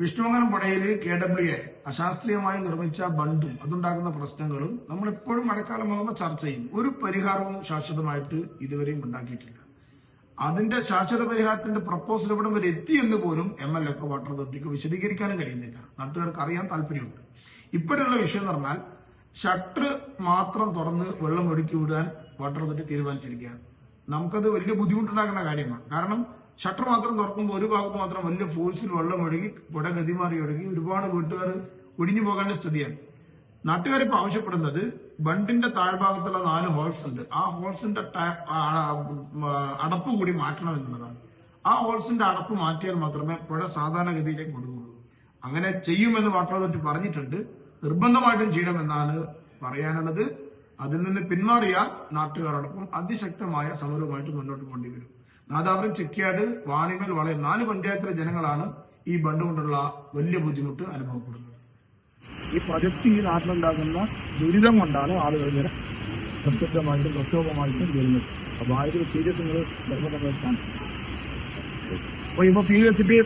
വിഷ്ണുമംഗലം പുഴയിൽ K W A അശാസ്ത്രീയമായി നിർമ്മിച്ച ബണ്ടും അതുണ്ടാകുന്ന പ്രശ്നങ്ങളും നമ്മൾ എപ്പോഴും മഴക്കാലമാകുമ്പോൾ ചർച്ച ചെയ്യും. ഒരു പരിഹാരവും ശാശ്വതമായിട്ട് ഇതുവരെയും ഉണ്ടാക്കിയിട്ടില്ല. അതിന്റെ ശാശ്വത പരിഹാരത്തിന്റെ പ്രപ്പോസൽ ഇവിടം വരെ എത്തി എന്ന് പോലും എം എൽ എക്ക് വാട്ടർ അതോറിറ്റിക്ക് വിശദീകരിക്കാനും കഴിയുന്നില്ല. നാട്ടുകാർക്ക് അറിയാൻ താല്പര്യമുണ്ട്. ഇപ്പോഴുള്ള വിഷയം എന്ന് പറഞ്ഞാൽ ഷട്ടർ മാത്രം തുറന്ന് വെള്ളം ഒഴുക്കി വിടാൻ വാട്ടർ അതോറിറ്റി തീരുമാനിച്ചിരിക്കുകയാണ്. നമുക്കത് വലിയ ബുദ്ധിമുട്ടുണ്ടാക്കുന്ന കാര്യമാണ്. കാരണം ഷട്ടർ മാത്രം തുറക്കുമ്പോൾ ഒരു ഭാഗത്ത് മാത്രം വലിയ ഫോഴ്സിൽ വെള്ളം ഒഴുകി പുഴ ഗതിമാറി ഒഴുകി ഒരുപാട് വീട്ടുകാർ ഒഴിഞ്ഞു പോകേണ്ട സ്ഥിതിയാണ്. നാട്ടുകാരിപ്പോ ആവശ്യപ്പെടുന്നത് ബണ്ടിന്റെ താഴ്ഭാഗത്തുള്ള നാല് ഹോൾസ് ഉണ്ട്. ആ ഹോൾസിന്റെ അടപ്പ് കൂടി മാറ്റണം എന്നുള്ളതാണ്. ആ ഹോൾസിന്റെ അടപ്പ് മാറ്റിയാൽ മാത്രമേ പുഴ സാധാരണഗതിയിലേക്ക് കൊണ്ടുപോകൂ അങ്ങനെ ചെയ്യുമെന്ന് വാട്ടർ അതോറിറ്റി പറഞ്ഞിട്ടുണ്ട്. നിർബന്ധമായിട്ടും ചെയ്യണമെന്നാണ് പറയാനുള്ളത്. അതിൽ നിന്ന് പിന്മാറിയാൽ നാട്ടുകാരോടൊപ്പം അതിശക്തമായ സമരവുമായിട്ട് മുന്നോട്ട് പോകേണ്ടി വരും. നാദാപുരം ചെക്കിയാട് വാണിമേൽ വളയം നാല് പഞ്ചായത്തിലെ ജനങ്ങളാണ് ഈ ബണ്ട് കൊണ്ടുള്ള വലിയ ബുദ്ധിമുട്ട് അനുഭവപ്പെടുന്നത്. ഈ പ്രൊജക്ട് ഈ നാട്ടിലുണ്ടാകുന്ന ദുരിതം കൊണ്ടാണ് ആളുകൾ ഇങ്ങനെ പ്രത്യക്ഷമായിട്ടും പ്രക്ഷോഭമായിട്ടും വരുന്നത്. അപ്പൊ ആ ഒരു സീരിയസ് നിങ്ങൾ നിർബന്ധം അപ്പൊ ഇപ്പൊ സീരിയസിറ്റി